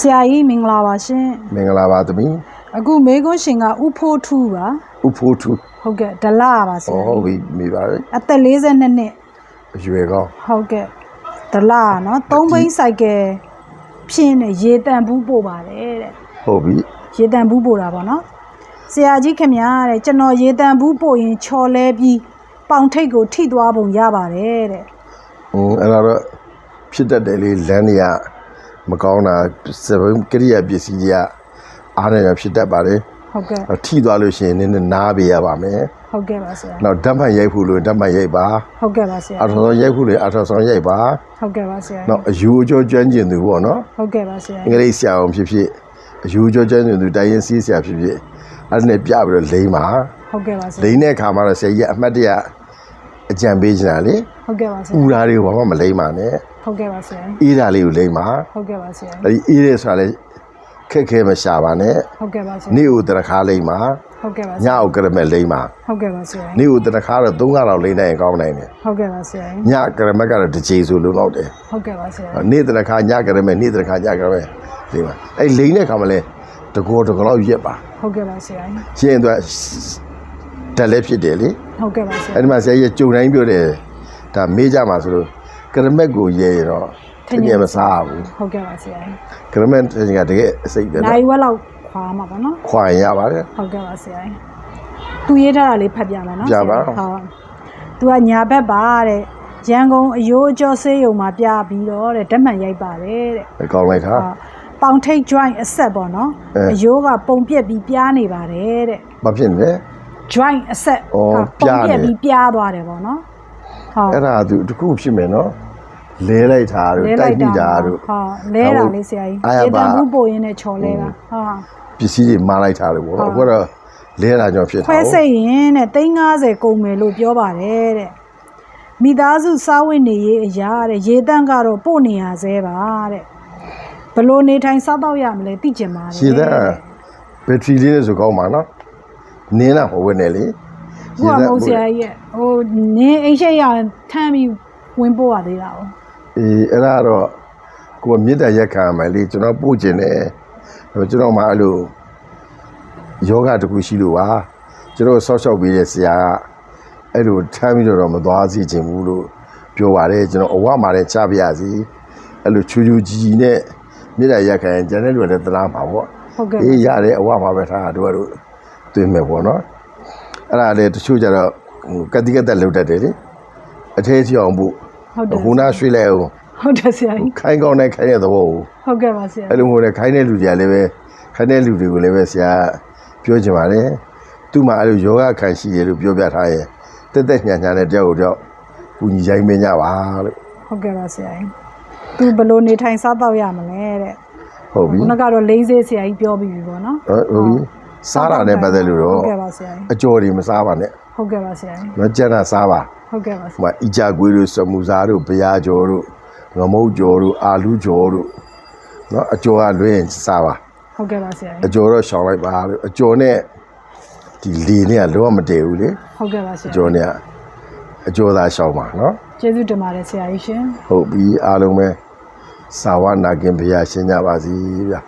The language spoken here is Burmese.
ဆရာကြီးမင်္ဂလာပါရှင်မင်္ဂလာပါသမီးအခုမေကွန်းရှင်ကဥဖိုးထူးပါဥဖိုးထူဟုတ်ကဲ့ဒလပါဆဟောရာဟုတ်ပြီမိပါရဲ့အသက်42နှစ်အရွယ်ကောင်းဟုတ်ကဲ့ဒလနော်သုံးဘိန်းစိုက်ကယ်ဖြင်းနဲ့ရေတန်ဘူးပို့ပါတယ်တဲ့ဟုတ်ပြီရေတန်ဘူးပို့တာပေါ့နော်ဆရာကြီးခင်ဗျာတဲ့ကျွန်တော်ရေတန်ဘူးပို့ရင်ချော်လဲပြီးပေါင်ထိတ်ကိုထိသွားပုံရပါတယ်တဲ့ဟွန်းအဲ့ဒါတော့ဖြစ်တတ်တယ်လေလမ်းတွေက မကောင်းတာစပင်းကရိယာပစ္စည်းတွေကအားနေရဖြစ်တတ်ပါတယ်ဟုတ်ကဲ့အဲ့ထိသွားလို့ရှိရင်နည်းနည်းနားပေးရပါမယ်ဟုတ်ကဲ့ပါဆရာနောက်ဓာတ်မှန်ရိုက်ဖို့လို့ဓာတ်မှန်ရိုက်ပါဟုတ်ကဲ့ပါဆရာအထောက်ဆောင်ရိုက်ဖို့လို့အထောက်ဆောင်ရိုက်ပါဟုတ်ကဲ့ပါဆရာနောက်အယူအကျော်ကျွမ်းကျင်သူပေါ့နော်ဟုတ်ကဲ့ပါဆရာအင်္ဂလိပ်ဆရာအောင်ဖြစ်ဖြစ်အယူအကျော်ကျွမ်းကျင်သူတိုင်းရင်စီးဆရာဖြစ်ဖြစ်အဲ့ဒါနဲ့ပြပြီးတော့လိမ့်ပါဟုတ်ကဲ့ပါဆရာလိမ့်တဲ့အခါမှာတော့ဆရာကြီးကအမှတ်တရ အကြံပေးချင်တာလေဟုတ်ကဲ့ပါဆရာပူဓာတွေကိုဘာမှမလိမ့်ပါနဲ့ဟုတ်ကဲ့ပါဆရာအေးဓာလေးကိုလိမ့်ပါဟုတ်ကဲ့ပါဆရာအဲဒီအေးရဲဆိုတာလေခက်ခဲမရှာပါနဲ့ဟုတ်ကဲ့ပါဆရာနေ့ကိုတရခါလိမ့်ပါဟုတ်ကဲ့ပါဆညရာကိုကရမက်လိမ့်ပါဟုတ်ကဲ့ပါဆရာနေ့ကိုတရခါတော့၃ခါတော့လိမ့်နိုင်ရင်ကောင်းနိုင်တယ်ဟုတ်ကဲ့ပါဆရာညကရမက်ကတော့တစ်ချိန်ဆိုလို့တော့တယ်ဟုတ်ကဲ့ပါဆရာနေ့တရခါညကရမက်နေ့တရခါညကရမက်လိမ့်ပါအဲလိမ့်တဲ့အခါမှာလဲတကောတကောလောက်ရက်ပါဟုတ်ကဲ့ပါဆရာရှင်းသွား ဓာတ်လည်းဖြစ်တယ်လေဟုတ်ကဲ့ပါဆရာအဲဒီမှာဆရာကြီးကြုံတိုင်းပြောတယ်ဒါမေးကြမှာဆိုလို့ကရမက်ကိုရဲရတော့ထင်ရမစားဘူးဟုတ်ကဲ့ပါဆရာကရမက်ထင်ကတကယ်အစိတ်ပဲနိုင်နော်ဝက်လောက်ခွာမှာပါနော်ခွာရင်ရပါတယ်ဟုတ်ကဲ့ပါဆရာသူရေးထားတာလေးဖတ်ပြမယ်နော်ပြပါဆရာဟုတ်သူကညာဘက်ပါတဲ့ရန်ကုန်အယိုးအကျော်ဆေးရုံမှာပြပြီးတော့တဲ့ဓာတ်မှန်ရိုက်ပါတယ်တဲ့အကောင်းလိုက်တာဟုတ်ပေါင်ထိတ် joint အဆက်ပေါ့နော်အဲအယိုးကပုံပြက်ပြီးပြားနေပါတယ်တဲ့ဘာဖြစ်နေလဲ joint အဆက်အော်ဟာပြားပုံနေပြက်ပြီးပြားသွားတယ်ပေါ့နော်ဟုတ်အဲ့ဒါသူတစ်ခုဖြစ်မယ်နော်လဲလိုက်တာတို့တိုက်မိတာတို့ဟုတ်လဲတာလေးဆရာကြီးအာရရေတပါံဘူးပို့ရင်းနဲ့ချော်လဲတာဟာပစ္စည်းတွေမာလိုက်တာတို့ပေါ့အခုတော့လဲတာကြောင့်ဖြစ်တာခွဲစိတ်ရင်တဲ့350ကုန်မယ်လို့ပြောပါတယ်တဲ့မိသားစုစားဝတ်နေရေးအရာတဲ့ရေတန့်ကတော့ပို့နေရသေးပါတဲ့ဘလို့နေထိုင်စားတော့ရမလဲသိကြပါတယ်ရှည်တဲ့ဘက်ထရီလေးနဲ့ဆိုကောင်းပါနော် နင်းလာဟိုဝက်နေလေဘုရားမုံဆရာကြီးရဲ့ဟိုနင်းအိမ်ရှိရထမ်းပြီးဝင်ပို့ရသေးတာ哦အေးအဲ့ဒါတော့ကိုယ်မြစ်တရက်ခံရမယ်လေကျွန်တော်ပို့ကျင်တယ်ဟိုကျွန်တော်မှအဲ့လိုယောဂတစ်ခုရှိလို့ပါကျွန်တော်ဆော့ရှော့ပေးတဲ့ဆရာကအဲ့လိုထမ်းပြီးတော့မသွားစီခြင်းဘူးလို့ပြောပါတယ်ကျွန်တော်အဝမှာလည်းချပြရစီအဲ့လိုချူချူကြီးကြီးနဲ့မြစ်တရက်ခံရင်ကျန်တဲ့လူတွေလည်းသလားပါပေါ့ဟုတ်ကဲ့အေးရတယ်အဝမှာပဲထားတာတို့ကတော့ တွင်မယ်ပေါ့နော်အဲ့ဒါလေတချို့ကြတော့ဟိုကတိကတက်လောက်တတ်တယ်လေအထဲချအောင်ဖို့ဟုတ်တယ်ဟိုနာရွှေ့လိုက်အောင်ဟုတ်တယ်ဆရာကြီးခိုင်းကောင်းတဲ့ခိုင်းတဲ့သဘောကိုဟုတ်ကဲ့ပါဆရာအဲ့လိုမျိုးနဲ့ခိုင်းတဲ့လူတွေကလည်းပဲခိုင်းတဲ့လူတွေကိုလည်းပဲဆရာပြောချင်ပါတယ်သူ့မှာအဲ့လိုယောဂခံရှိတယ်လို့ပြောပြထားရင်တက်တက်ညာညာနဲ့တယောက်ကိုတယောက်ကူညီချိုင်းမင်းကြပါလို့ဟုတ်ကဲ့ပါဆရာကြီးသူဘလို့နေထိုင်စားတော့ရမလဲတဲ့ဟုတ်ပြီခုနကတော့လိမ့်စေးဆရာကြီးပြောပြီးပြီပေါ့နော်ဟုတ်ပြီ စားတာနဲ့ပတ်သက်လို့တော့ဟုတ်ကဲ့ပါဆရာကြီးအကျော်တွေမစားပါနဲ့ဟုတ်ကဲ့ပါဆရာကြီးနော်ကြက်တာစားပါဟုတ်ကဲ့ပါဆရာဟိုမှာအီကြကွေးတို့စမူစားတို့ဘရားကျော်တို့ငမုတ်ကျော်တို့အာလူကျော်တို့နော်အကျော်ကလွှင့်စားပါဟုတ်ကဲ့ပါဆရာကြီးအကျော်တော့ရှောင်လိုက်ပါလို့အကျော်နဲ့ဒီလေနဲ့ကလောကမတည်ဘူးလေဟုတ်ကဲ့ပါဆရာအကျော်နဲ့အကျော်သာရှောင်ပါနော်ကျေးဇူးတင်ပါတယ်ဆရာကြီးရှင်ဟုတ်ပြီအားလုံးပဲစာဝနာခင်ဘုရားရှင်ကြပါစီဗျာ